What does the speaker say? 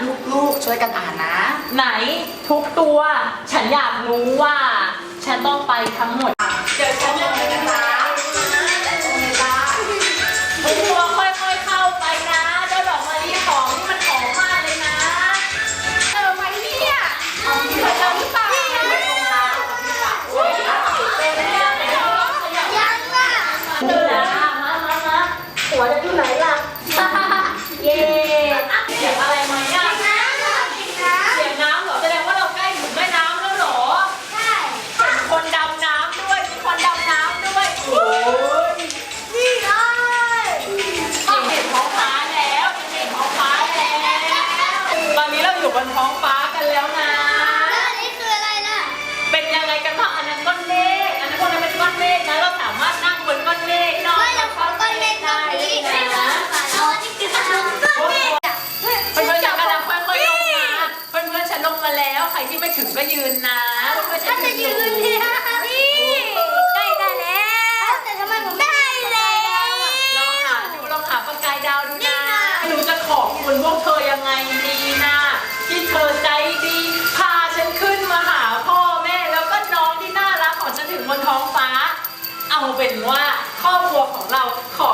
ทุกตัว ฉันอยากรู้ว่า ฉันต้องไปทั้งหมด เดี๋ยวฉันจะไปนะจ๊ะทุกตัวค่อยๆเข้าไปนะเจ้าดอกมะลิหอมนี่มันหอมมากเลยนะเจอไหมเนี่ยเอาที่เจอหรือเปล่าโอ้ยเป็นแล้วแล้วขยับยังอะเดินนะมามามาหัวจะอยู่ไหนล่ะ เย้ ที่ไม่ถึงก็ยืนนะเพื่อนๆฉัถ้านจะอยืยู่นเนี่ยนี่ใกล้ได้แล้วแต่ทำไมผมไม่ได้แล้วลองหาดูลองหาประกายดาวดูนี่นะนะไม่รู้จะขอบคุณพวกเธอยังไงดีนะที่เธอใจดีพาฉันขึ้นมาหาพ่อแม่แล้วก็น้องที่น่ารักของฉันถึงบนท้องฟ้า เอาเป็นว่าครอบครัวของเราขอ